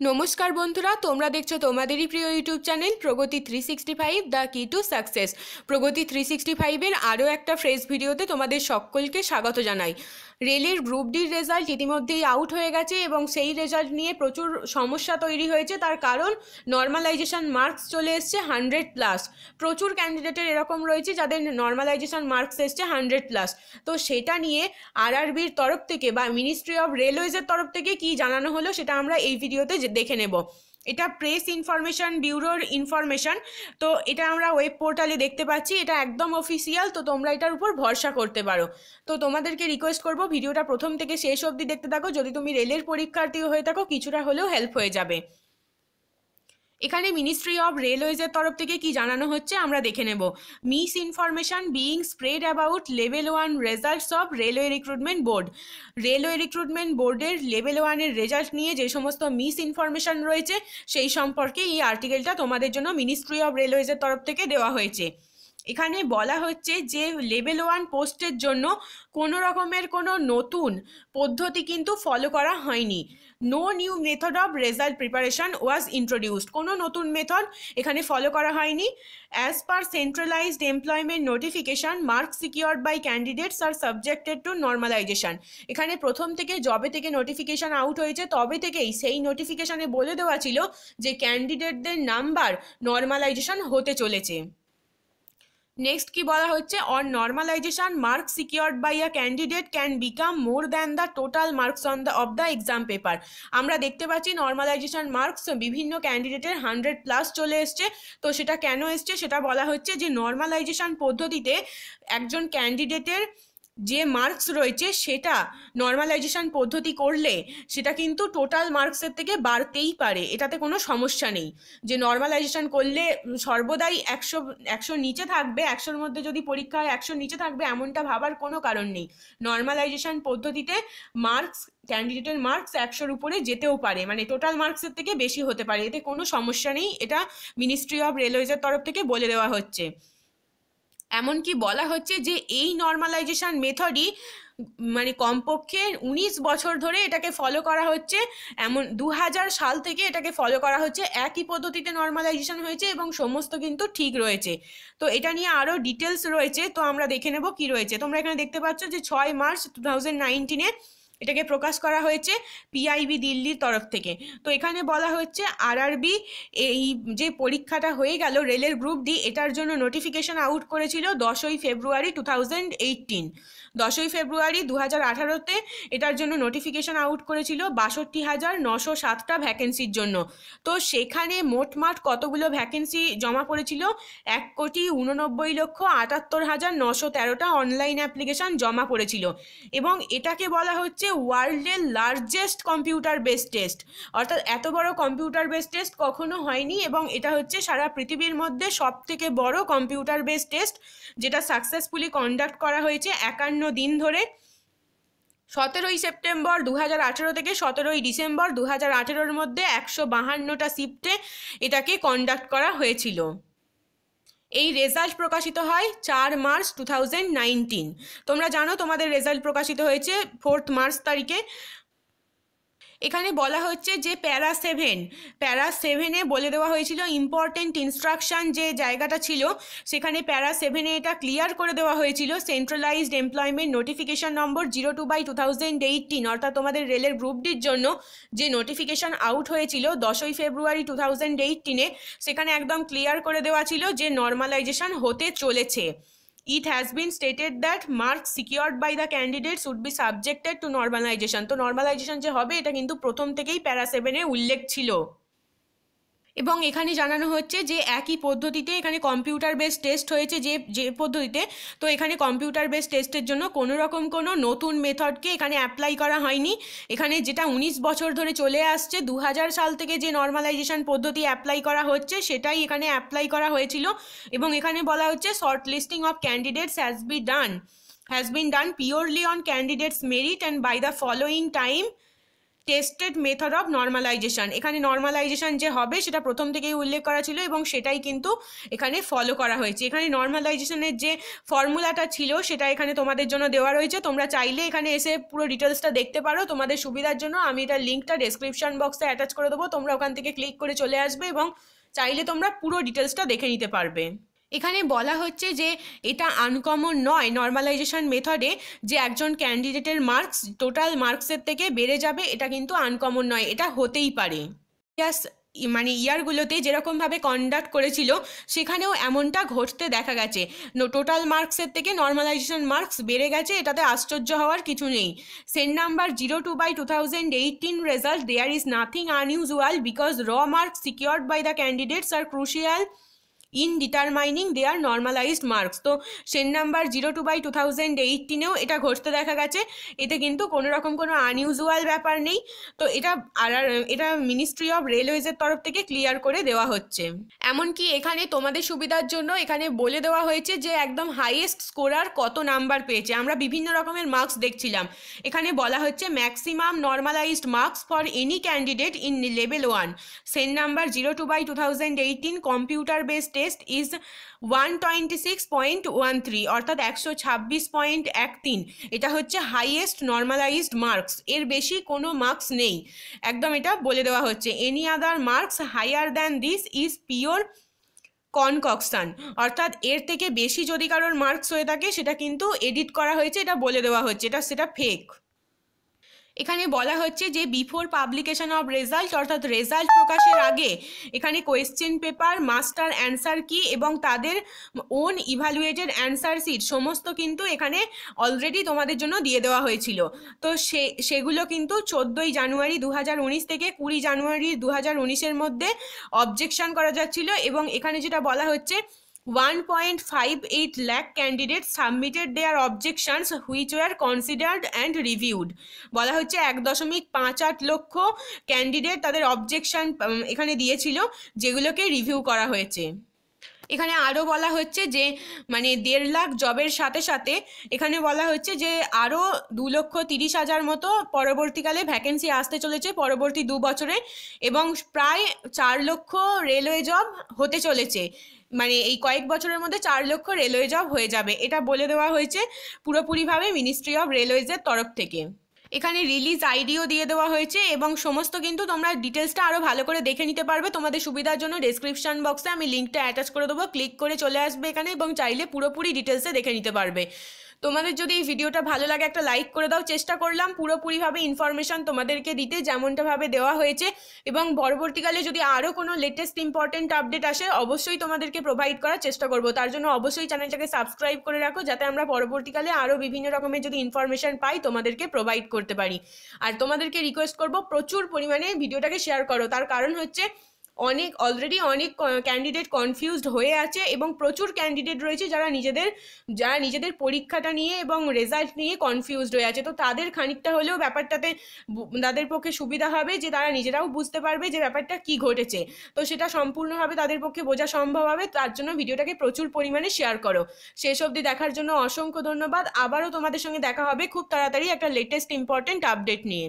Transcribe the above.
নমস্কার বন্ধুরা, তোমরা দেখছ তোমাদেরই প্রিয় YouTube channel Pragati three sixty five the key to success. Pragati three sixty ফাইভের আরও একটা ফ্রেশ ভিডিওতে তোমাদের সকলকে স্বাগত জানাই। রেলের গ্রুপ ডির রেজাল্ট ইতিমধ্যেই আউট হয়ে গেছে এবং সেই রেজাল্ট নিয়ে প্রচুর সমস্যা তৈরি হয়েছে। তার কারণ নর্মালাইজেশন মার্কস চলে এসছে হান্ড্রেড প্লাস প্রচুর ক্যান্ডিডেটের এরকম রয়েছে যাদের নর্মালাইজেশন মার্কস এসছে হান্ড্রেড প্লাস তো সেটা নিয়ে আরআরবির তরফ থেকে বা মিনিস্ট্রি অফ রেলওয়েজের তরফ থেকে কি জানানো হলো সেটা আমরা এই ভিডিওতে দেখে নেব। এটা প্রেস ইনফরমেশন ব্যুরোর ইনফরমেশন তো এটা আমরা ওয়েব পোর্টালে দেখতে পাচ্ছি, এটা একদম অফিসিয়াল তো তোমরা এটার উপর ভরসা করতে পারো। তো তোমাদেরকে রিকোয়েস্ট করব ভিডিওটা প্রথম থেকে শেষ অবধি দেখতে থাকো, যদি তুমি রেলের পরীক্ষার্থী হয়ে থাকো, কিছুটা হলেও হেল্প হয়ে যাবে। এখানে মিনিস্ট্রি অব রেলওয়েজের তরফ থেকে কি জানানো হচ্ছে আমরা দেখে নেব। Misinformation being spread about level one results of railway recruitment board railway recruitment বোর্ডের লেভেল ওয়ানের রেজাল্ট নিয়ে যে সমস্ত মিস ইনফরমেশন রয়েছে, সেই সম্পর্কে এই আর্টিকেলটা তোমাদের জন্য মিনিস্ট্রি অব রেলওয়েজের তরফ থেকে দেওয়া হয়েছে। এখানে বলা হচ্ছে যে লেভেল ওয়ান পোস্টের জন্য কোনো রকমের কোনো নতুন পদ্ধতি কিন্তু ফলো করা হয়নি। No new method of result preparation was introduced কোনো নতুন মেথড এখানে ফলো করা হয়নি। As per centralised employment notification mark secured by candidates are subjected to normalisation এখানে প্রথম থেকে জবে থেকে নোটিফিকেশন আউট হয়েছে। তবে থেকেই সেই নোটিফিকেশানে বলে দেওয়া ছিল যে ক্যান্ডিডেটদের নাম্বার নর্মালাইজেশন হতে চলেছে। নেক্সট কি বলা হচ্ছে? On normalisation marks secured by a candidate can become more than the total marks on the of the exam paper আমরা দেখতে পাচ্ছি নর্মালাইজেশন মার্কস বিভিন্ন ক্যান্ডিডেটের হান্ড্রেড প্লাস চলে এসছে। তো সেটা কেন এসছে? সেটা বলা হচ্ছে যে নর্মালাইজেশন পদ্ধতিতে একজন ক্যান্ডিডেটের যে মার্কস রয়েছে সেটা নর্মালাইজেশন পদ্ধতি করলে সেটা কিন্তু টোটাল মার্কসের থেকে বাড়তেই পারে, এটাতে কোনো সমস্যা নেই। যে নর্মালাইজেশন করলে সর্বদাই একশো একশোর নিচে থাকবে, একশোর মধ্যে যদি পরীক্ষা হয় একশোর নিচে থাকবে এমনটা ভাবার কোনো কারণ নেই। নর্মালাইজেশন পদ্ধতিতে মার্কস ক্যান্ডিডেটের মার্কস একশোর উপরে যেতেও পারে মানে টোটাল মার্কসের থেকে বেশি হতে পারে, এতে কোনো সমস্যা নেই, এটা মিনিস্ট্রি অফ রেলওয়েজের তরফ থেকে বলে দেওয়া হচ্ছে। এমনকি বলা হচ্ছে যে এই নর্মালাইজেশন মেথডই মানে কমপক্ষে উনিশ বছর ধরে এটাকে ফলো করা হচ্ছে। এমন দু হাজার সাল থেকে এটাকে ফলো করা হচ্ছে। একই পদ্ধতিতে নর্মালাইজেশন হয়েছে এবং সমস্ত কিন্তু ঠিক রয়েছে। তো এটা নিয়ে আরও ডিটেলস রয়েছে। তো আমরা দেখে নেব কি রয়েছে। তোমরা এখানে দেখতে পাচ্ছ যে ছয় মার্চ টু থাউজেন্ড নাইনটিনে এটাকে প্রকাশ করা হয়েছে পিআইবি দিল্লির তরফ থেকে। তো এখানে বলা হচ্ছে আরআরবি এই যে পরীক্ষাটা হয়ে গেল রেলের গ্রুপ ডি এটার জন্য নোটিফিকেশন আউট করেছিল দশই ফেব্রুয়ারি টু থাউজেন্ড এইটিন দশই ফেব্রুয়ারি দু হাজার আঠারোতে এটার জন্য নোটিফিকেশন আউট করেছিল বাষট্টি হাজার নশো সাতটা ভ্যাকেন্সির জন্য। তো সেখানে মোটমাট কতগুলো ভ্যাকেন্সি জমা পড়েছিল? এক কোটি উননব্বই লক্ষ আটাত্তর হাজার নশো তেরোটা অনলাইন অ্যাপ্লিকেশন জমা পড়েছিল। এবং এটাকে বলা হচ্ছে ওয়ার্ল্ডের লার্জেস্ট কম্পিউটার বেস টেস্ট অর্থাৎ এত বড় কম্পিউটার বেস টেস্ট কখনো হয়নি এবং এটা হচ্ছে সারা পৃথিবীর মধ্যে সব থেকে বড় কম্পিউটার বেস টেস্ট যেটা সাকসেসফুলি কন্ডাক্ট করা হয়েছে একান্ন দিন ধরে। সতেরোই সেপ্টেম্বর দু হাজার আঠেরো থেকে সতেরোই ডিসেম্বর দু হাজার আঠেরোর মধ্যে একশো বাহান্নটা শিফটে এটাকে কন্ডাক্ট করা হয়েছিল। এই রেজাল্ট প্রকাশিত হয় চার মার্চ টু তোমরা জানো তোমাদের রেজাল্ট প্রকাশিত হয়েছে ফোর্থ মার্চ তারিখে। এখানে বলা হচ্ছে যে প্যারা সেভেন, প্যারা সেভেনে বলে দেওয়া হয়েছিল ইম্পর্টেন্ট ইনস্ট্রাকশন যে জায়গাটা ছিল, সেখানে প্যারা সেভেনে এটা ক্লিয়ার করে দেওয়া হয়েছিল centralised employment notification number zero two by two thousand eighteen অর্থাৎ তোমাদের রেলের গ্রুপ ডির জন্য যে নোটিফিকেশন আউট হয়েছিল দশই ফেব্রুয়ারি টু থাউজেন্ড এইটিনে সেখানে একদম ক্লিয়ার করে দেওয়া ছিল যে নর্মালাইজেশন হতে চলেছে। It has been stated that marks secured by the candidates would be subjected to normalization তো normalization যে হবে এটা কিন্তু প্রথম থেকেই প্যারা সেভেনে উল্লেখ ছিল এবং এখানে জানানো হচ্ছে যে একই পদ্ধতিতে এখানে কম্পিউটার বেস টেস্ট হয়েছে যে যে পদ্ধতিতে। তো এখানে কম্পিউটার বেস টেস্টের জন্য কোনো রকম কোনো নতুন মেথডকে এখানে অ্যাপ্লাই করা হয়নি। এখানে যেটা উনিশ বছর ধরে চলে আসছে দু হাজার সাল থেকে যে নর্মালাইজেশন পদ্ধতি অ্যাপ্লাই করা হচ্ছে, সেটাই এখানে অ্যাপ্লাই করা হয়েছিল। এবং এখানে বলা হচ্ছে shortlisting of candidates has be done has been done purely on candidates merit and by the following time tested method of normalisation এখানে নর্মালাইজেশন যে হবে, সেটা প্রথম থেকেই উল্লেখ করা ছিল এবং সেটাই কিন্তু এখানে ফলো করা হয়েছে। এখানে নর্মালাইজেশনের যে ফর্মুলাটা ছিল, সেটা এখানে তোমাদের জন্য দেওয়া রয়েছে। তোমরা চাইলে এখানে এসে পুরো ডিটেলসটা দেখতে পারো। তোমাদের সুবিধার জন্য আমি এটার লিঙ্কটা ডেসক্রিপশন বক্সে অ্যাটাচ করে দেবো। তোমরা ওখান থেকে ক্লিক করে চলে আসবে এবং চাইলে তোমরা পুরো ডিটেলসটা দেখে নিতে পারবে। এখানে বলা হচ্ছে যে এটা আনকমন নয় নর্মালাইজেশন মেথডে যে একজন ক্যান্ডিডেটের মার্কস টোটাল মার্কসের থেকে বেড়ে যাবে, এটা কিন্তু আনকমন নয়, এটা হতেই পারে। ইয়াস মানে ইয়ারগুলোতে যেরকমভাবে কন্ডাক্ট করেছিল, সেখানেও এমনটা ঘটতে দেখা গেছে। টোটাল মার্কসের থেকে নর্মালাইজেশন মার্কস বেড়ে গেছে, এটাতে আশ্চর্য হওয়ার কিছু নেই। CEN number zero two by two thousand eighteen result there is nothing unusual because raw marks secured by the candidates are crucial in determining their normalised marks তো CEN number zero two by two thousand এইটিনেও এটা ঘটতে দেখা গেছে। এতে কিন্তু কোনো রকম কোনো আনইউজুয়াল ব্যাপার নেই। তো এটা আর এটা মিনিস্ট্রি অফ রেলওয়েজের তরফ থেকে ক্লিয়ার করে দেওয়া হচ্ছে। এমনকি এখানে তোমাদের সুবিধার জন্য এখানে বলে দেওয়া হয়েছে যে একদম হাইয়েস্ট স্কোরার কত নাম্বার পেয়েছে। আমরা বিভিন্ন রকমের মার্কস দেখছিলাম। এখানে বলা হচ্ছে maximum normalised marks for any candidate in level one CEN number zero two by two thousand eighteen computer based test is one twenty six point one three, অর্থাৎ একশো ছাব্বিশ পয়েন্ট এক তিন। এটা হচ্ছে হাইয়েস্ট নর্মালাইজড মার্কস এর বেশি কোনো মার্কস নেই। একদম এটা বলে দেওয়া হচ্ছে। Any other marks higher than this is pure concoction অর্থাৎ এর থেকে বেশি যদি কারোর মার্কস হয়ে থাকে, সেটা কিন্তু এডিট করা হয়েছে। এটা বলে দেওয়া হচ্ছে। এটা সেটা ফেক এখানে বলা হচ্ছে যে বিফোর পাবলিকেশন অফ রেজাল্ট অর্থাৎ রেজাল্ট প্রকাশের আগে এখানে কোয়েশ্চেন পেপার মাস্টার অ্যান্সার কি এবং তাদের ওন ইভ্যালুয়েটেড অ্যান্সার সিট সমস্ত কিন্তু এখানে অলরেডি তোমাদের জন্য দিয়ে দেওয়া হয়েছিল। তো সে, সেগুলো কিন্তু চোদ্দোই জানুয়ারি দু হাজার উনিশ থেকে কুড়ি জানুয়ারি দু হাজার মধ্যে অবজেকশন করা যাচ্ছিল এবং এখানে যেটা বলা হচ্ছে 1.58 lakh candidates submitted their objections, which were considered and reviewed. বলা হচ্ছে এক দশমিক পাঁচ আট লক্ষ ক্যান্ডিডেট তাদের অবজেকশন এখানে দিয়েছিল, যেগুলোকে রিভিউ করা হয়েছে। এখানে আরও বলা হচ্ছে যে মানে দেড় লাখ জবের সাথে সাথে এখানে বলা হচ্ছে যে, আরও দু লক্ষ তিরিশ হাজার মতো পরবর্তীকালে ভ্যাকেন্সি আসতে চলেছে পরবর্তী দু বছরে এবং প্রায় চার লক্ষ রেলওয়ে জব হতে চলেছে। মানে এই কয়েক বছরের মধ্যে চার লক্ষ রেলওয়ে জব হয়ে যাবে। এটা বলে দেওয়া হয়েছে পুরোপুরিভাবে মিনিস্ট্রি অফ রেলওয়েজের তরফ থেকে। এখানে রিলিজ আইডিও দিয়ে দেওয়া হয়েছে এবং সমস্ত কিন্তু তোমরা ডিটেলসটা আরও ভালো করে দেখে নিতে পারবে। তোমাদের সুবিধার জন্য ডেসক্রিপশন বক্সে আমি লিঙ্কটা অ্যাটাচ করে দেবো। ক্লিক করে চলে আসবে এখানে এবং চাইলে পুরোপুরি ডিটেলসে দেখে নিতে পারবে। তোমাদের যদি এই ভিডিওটা ভালো লাগে, একটা লাইক করে দাও। চেষ্টা করলাম পুরোপুরিভাবে ইনফরমেশন তোমাদেরকে দিতে, যেমনটাভাবে দেওয়া হয়েছে। এবং পরবর্তীকালে যদি আরও কোনো লেটেস্ট ইম্পর্টেন্ট আপডেট আসে, অবশ্যই তোমাদেরকে প্রোভাইড করার চেষ্টা করব। তার জন্য অবশ্যই চ্যানেলটাকে সাবস্ক্রাইব করে রাখো, যাতে আমরা পরবর্তীকালে আরও বিভিন্ন রকমের যদি ইনফরমেশন পাই, তোমাদেরকে প্রোভাইড করতে পারি। আর তোমাদেরকে রিকোয়েস্ট করব, প্রচুর পরিমাণে ভিডিওটাকে শেয়ার করো। তার কারণ হচ্ছে অনেক অলরেডি অনেক ক্যান্ডিডেট কনফিউজড হয়ে আছে এবং প্রচুর ক্যান্ডিডেট রয়েছে যারা নিজেদের যারা নিজেদের পরীক্ষাটা নিয়ে এবং রেজাল্ট নিয়ে কনফিউজড হয়ে আছে। তো তাদের খানিকটা হলেও ব্যাপারটাতে তাদের পক্ষে সুবিধা হবে যে তারা নিজেরাও বুঝতে পারবে যে ব্যাপারটা কি ঘটেছে। তো সেটা সম্পূর্ণভাবে তাদের পক্ষে বোঝা সম্ভব হবে। তার জন্য ভিডিওটাকে প্রচুর পরিমাণে শেয়ার করো। শেষ অবধি দেখার জন্য অসংখ্য ধন্যবাদ। আবারও তোমাদের সঙ্গে দেখা হবে খুব তাড়াতাড়ি একটা লেটেস্ট ইম্পর্টেন্ট আপডেট নিয়ে।